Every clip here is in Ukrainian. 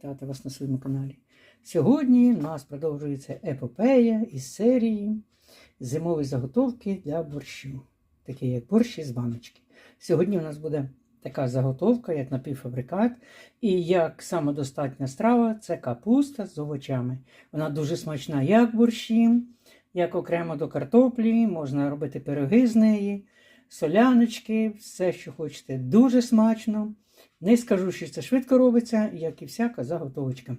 вітати вас на своєму каналі. Сьогодні у нас продовжується епопея із серії зимові заготовки для борщу, такі як борщ із баночки. Сьогодні у нас буде така заготовка, як напівфабрикат, і як самодостатня страва це капуста з овочами. Вона дуже смачна як борщі, як окремо до картоплі, можна робити пироги з неї, соляночки, все, що хочете, дуже смачно. Не скажу, що це швидко робиться, як і всяка заготовочка.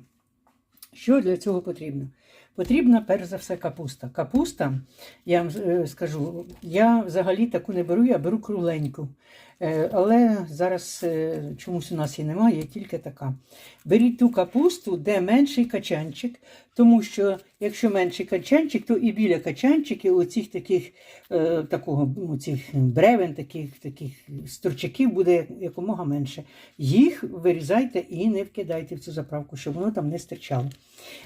Що для цього потрібно? Потрібна перш за все капуста. Капуста, я вам е, скажу, я взагалі таку не беру, я беру кругленьку. Е, Але зараз е, чомусь у нас її немає, є тільки така. Беріть ту капусту, де менший качанчик, тому що якщо менший качанчик, то і біля качанчиків оцих таких такого, оцих бревен, таких, таких сторчаків буде якомога менше. Їх вирізайте і не вкидайте в цю заправку, щоб воно там не стирчало.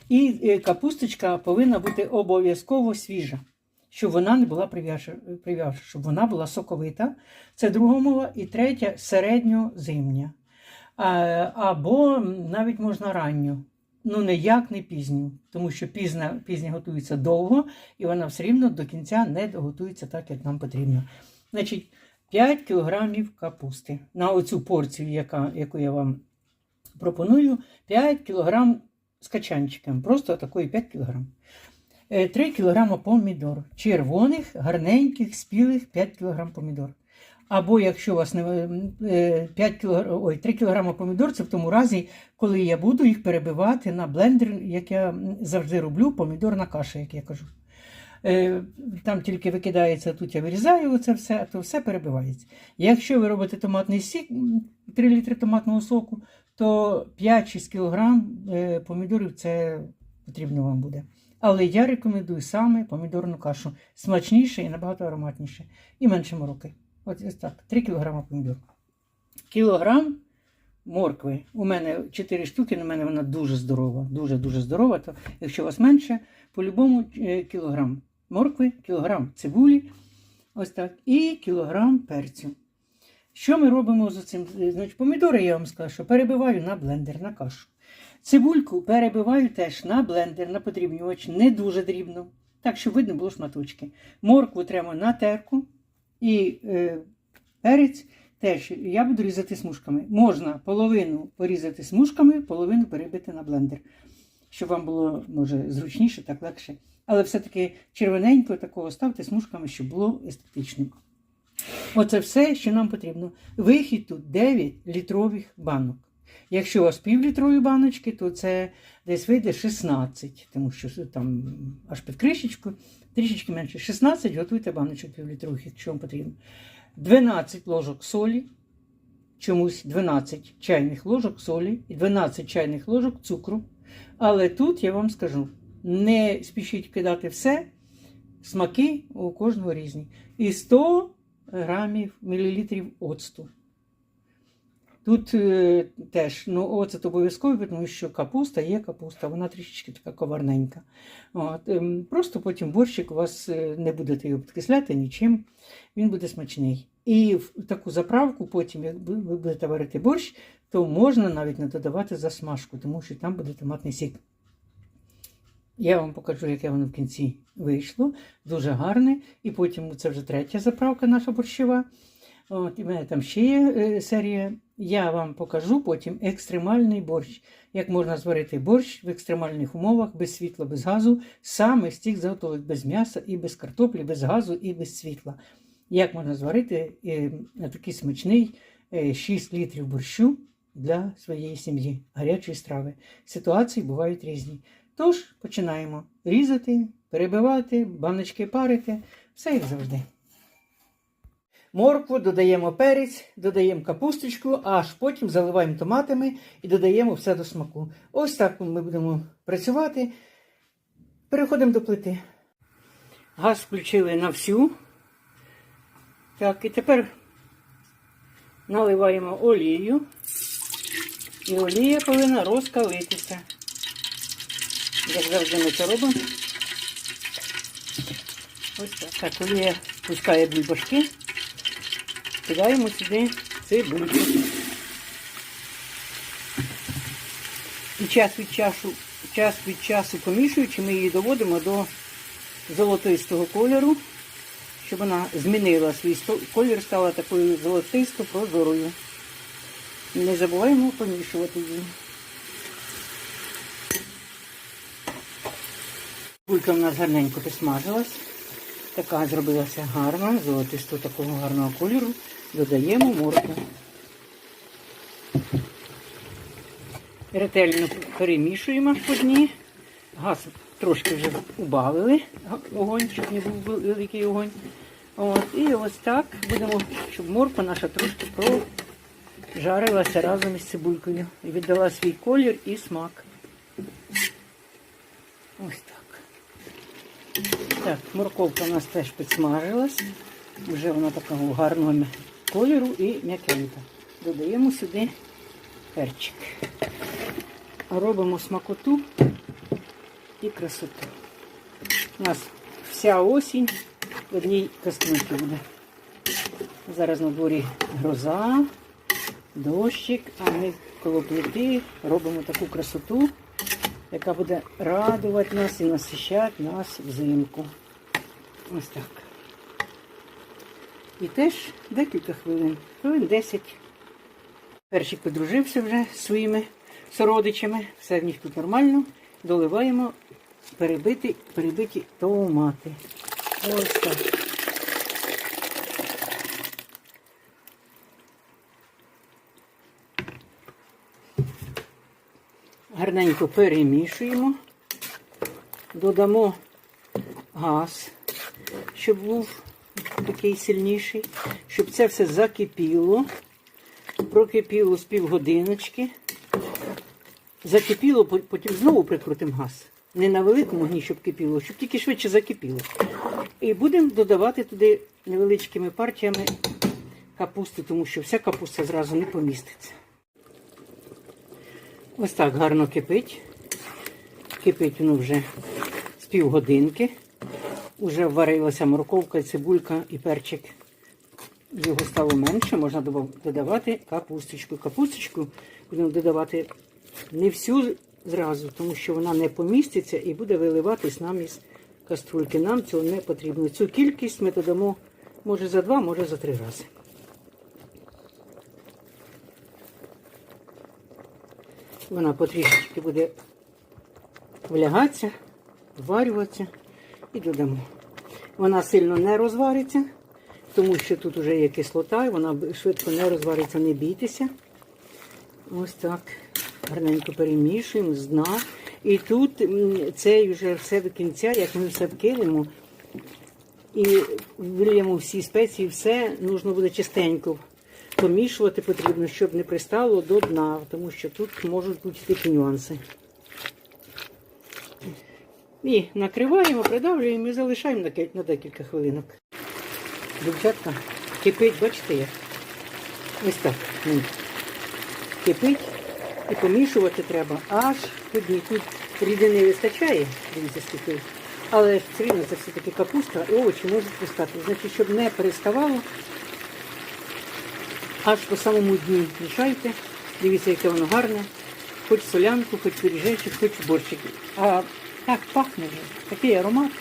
І е, капусточка повинна бути обов'язково свіжа, щоб вона не була прив'яжена, щоб вона була соковита. Це друга мова. І третя середньозимня. Або навіть можна ранню. Ну, ніяк не пізню, тому що пізня, пізня готується довго, і вона все рівно до кінця не доготується так, як нам потрібно. Значить, 5 кілограмів капусти. На оцю порцію, яка, яку я вам пропоную, 5 кілограм з качанчиком. Просто такої 5 кілограм. 3 кілограма помідор. Червоних, гарненьких, спілих 5 кілограм помідор. Або якщо у вас не 5 кг, ой, 3 кг помідор, це в тому разі, коли я буду їх перебивати на блендер, як я завжди роблю, помідорна каша, як я кажу. Е, Там тільки викидається, тут я вирізаю це все, то все перебивається. Якщо ви робите томатний сік, 3 літри томатного соку, то 5-6 кг помідорів це потрібно вам буде. Але я рекомендую саме помідорну кашу. Смачніше і набагато ароматніше. І менше мороки. От ось так, 3 кг помідор. Кілограм моркви. У мене 4 штуки, на мене вона дуже здорова. Дуже-дуже здорова. То якщо у вас менше, по-любому е, кілограм моркви, кілограм цибулі. Ось так. І кілограм перцю. Що ми робимо з цим? Значить, помідори, я вам скажу, що перебиваю на блендер, на кашу. Цибульку перебиваю теж на блендер, на подрібнювач, не дуже дрібно, так, щоб видно було шматочки. Моркву треба на терку. І е, перець теж я буду різати смужками. Можна половину порізати смужками, половину перебити на блендер. Щоб вам було, може, зручніше, так легше. Але все-таки червоненько такого ставте смужками, щоб було естетично. Оце все, що нам потрібно. Вихід тут 9 літрових банок. Якщо у вас півлітрові баночки, то це десь вийде 16, тому що там аж під кришечкою, трішечки менше. 16 готуйте баночок півлітрових, якщо вам потрібно. 12 ложок солі, чомусь 12 чайних ложок солі і 12 чайних ложок цукру. Але тут я вам скажу: не спішіть кидати все, смаки у кожного різні. І 100 грамів мілілітрів оцту. Тут е, теж ну, оцет обов'язково, тому що капуста є капуста, вона трішечки така коварненька. От, е, просто потім борщик у вас е, не будете його підкисляти нічим, він буде смачний. І в таку заправку, потім, як ви будете варити борщ, то можна навіть не додавати засмажку, тому що там буде томатний сік. Я вам покажу, яке воно в кінці вийшло. Дуже гарне. І потім це вже третя заправка наша борщова. От, І в мене там ще є е, серія. Я вам покажу потім екстремальний борщ. Як можна зварити борщ в екстремальних умовах, без світла, без газу, саме з цих заготовок, без м'яса і без картоплі, без газу і без світла. Як можна зварити е, такий смачний е, 6 літрів борщу для своєї сім'ї, гарячої страви. Ситуації бувають різні. Тож починаємо різати, перебивати, баночки парити, все як завжди. Моркву, додаємо перець, додаємо капусточку, аж потім заливаємо томатами і додаємо все до смаку. Ось так ми будемо працювати. Переходимо до плити. Газ включили на всю. Так, і тепер наливаємо олію. І олія повинна розкалитися. Як завжди ми це робимо. Ось так. Так, олія пускає бульбашки. Кидаємо сюди цибульку. І час від часу, час від часу помішуючи, ми її доводимо до золотистого кольору, щоб вона змінила свій колір, стала такою золотисто прозорою. Не забуваємо помішувати її. Булька в нас гарненько посмажилась. Така зробилася гарна, золотисто такого гарного кольору. Додаємо моркву. Ретельно перемішуємо по дні. Газ трошки вже убавили огонь, щоб не був великий огонь. От, і ось так будемо, щоб морква наша трошки прожарилася разом із цибулькою і віддала свій колір і смак. Ось так. Так, морковка у нас теж підсмажилась. Вже вона такого гарного м'я- кольору і м'якенька. Додаємо сюди перчик. Робимо смакоту і красоту. У нас вся осінь в одній кастрюльці буде. Зараз на дворі гроза, дощик, а ми коло плити робимо таку красоту, яка буде радувати нас і насищати нас взимку. Ось так. І теж декілька хвилин, хвилин 10. Перчик подружився вже зі своїми сородичами, все в них тут нормально. Доливаємо перебиті, перебиті томати. Ось так. Гарненько перемішуємо, додамо газ, щоб був такий сильніший, щоб це все закипіло, прокипіло з півгодиночки. Закипіло, потім знову прикрутимо газ. Не на великому огні, щоб кипіло, щоб тільки швидше закипіло. І будемо додавати туди невеличкими партіями капусти, тому що вся капуста зразу не поміститься. Ось так гарно кипить. Кипить воно вже з півгодинки. Уже варилася морковка, цибулька і перчик. Його стало менше, можна додавати капусточку. Капусточку будемо додавати не всю зразу, тому що вона не поміститься і буде виливатись нам із каструльки. Нам цього не потрібно. Цю кількість ми додамо може за два, може за три рази. Вона потрішечки буде влягатися, варюватися і додамо. Вона сильно не розвариться, тому що тут вже є кислота, і вона швидко не розвариться, не бійтеся. Ось так. Гарненько перемішуємо з дна. І тут це вже все до кінця, як ми все вкинемо і вильємо всі спеції, все нужно буде чистенько помішувати потрібно, щоб не пристало до дна, тому що тут можуть бути такі нюанси. І накриваємо, придавлюємо і залишаємо на декілька хвилинок. Дівчатка, кипить, бачите як? Ось так. Кипить і помішувати треба аж тоді. Тут рідини вистачає, дивіться скільки. Але все рівно це все-таки капуста і овочі можуть пристати. Значить, щоб не переставало, аж по самому дні мішайте. Дивіться, яке воно гарне. Хоч солянку, хоч пиріжечок, хоч борщик. А так пахне вже, такий аромат.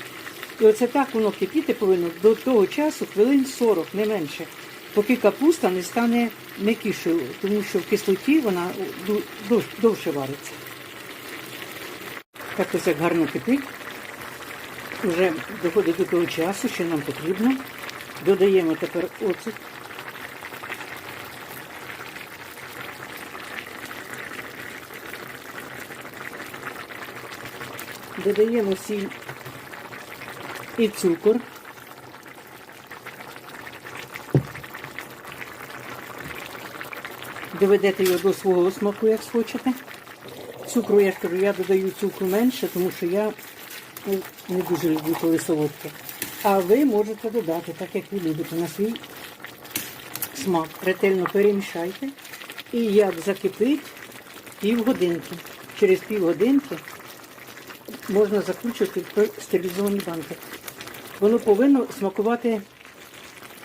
І оце так воно кипіти повинно до того часу, хвилин 40, не менше, поки капуста не стане м'якішою, тому що в кислоті вона довше вариться. Так ось як гарно кипить. Вже доходить до того часу, що нам потрібно. Додаємо тепер оцет. Додаємо сіль і цукор. Доведете його до свого смаку, як схочете. Цукру, я ж кажу, я додаю цукру менше, тому що я не дуже люблю, коли солодке. А ви можете додати, так як ви любите, на свій смак. Ретельно перемішайте. І як закипить півгодинки. Через півгодинки можна закручувати в стерилізовані банки. Воно повинно смакувати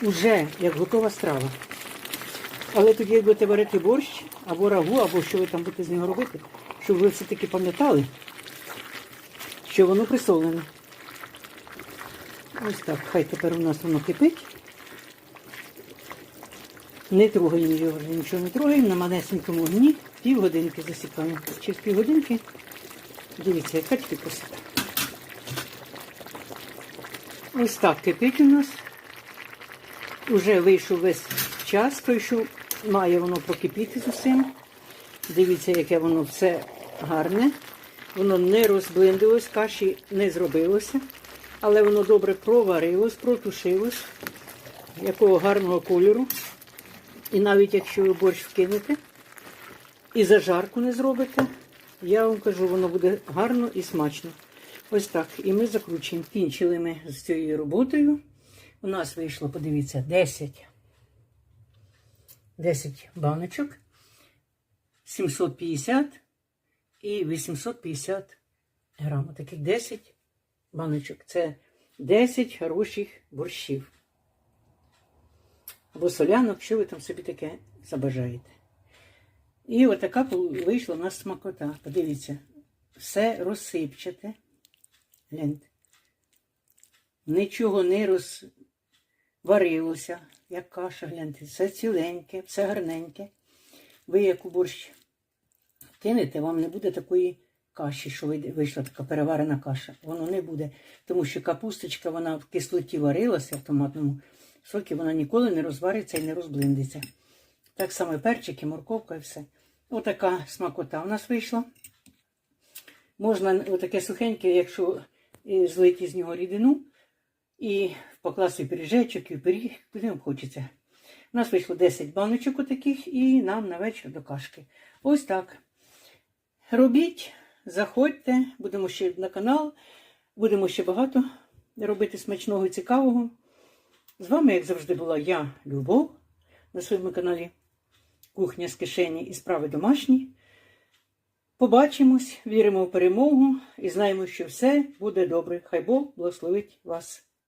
уже як готова страва. Але тоді, як будете варити борщ або рагу, або що ви там будете з нього робити, щоб ви все-таки пам'ятали, що воно присолене. Ось так, хай тепер у нас воно кипить. Не трогаємо його, нічого не трогаємо, на малесенькому вогні півгодинки засікаємо. Через півгодинки, дивіться, яка красота. Ось так кипить у нас. Уже вийшов весь час, той, що має воно прокипіти з усім. Дивіться, яке воно все гарне. Воно не розблиндилось, каші не зробилося, але воно добре проварилось, протушилось, якого гарного кольору. І навіть якщо ви борщ вкинете і зажарку не зробите, я вам кажу, воно буде гарно і смачно. Ось так. І ми закручуємо. Кінчили ми з цією роботою. У нас вийшло, подивіться, 10, 10 баночок, 750 і 850 грам. Таких 10 баночок. Це 10 хороших борщів. Або солянок, що ви там собі таке забажаєте. І отака вийшла у нас смакота. Подивіться, все розсипчате. Гляньте. Нічого не розварилося, як каша, гляньте. Все ціленьке, все гарненьке. Ви як у борщ кинете, вам не буде такої каші, що вийшла така переварена каша. Воно не буде. Тому що капусточка, вона в кислоті варилася в томатному сокі, вона ніколи не розвариться і не розблиндиться. Так само перчики, морковка і все. Отака смакота у нас вийшла. Можна отаке сухеньке, якщо злити з нього рідину і покласти пиріжечок і пиріг, куди вам хочеться. У нас вийшло 10 баночок отаких і нам на вечір до кашки. Ось так. Робіть, заходьте, будемо ще на канал, будемо ще багато робити смачного і цікавого. З вами, як завжди, була я, Любов, на своєму каналі Кухня з кишені і справи домашні. Побачимось, віримо в перемогу і знаємо, що все буде добре. Хай Бог благословить вас.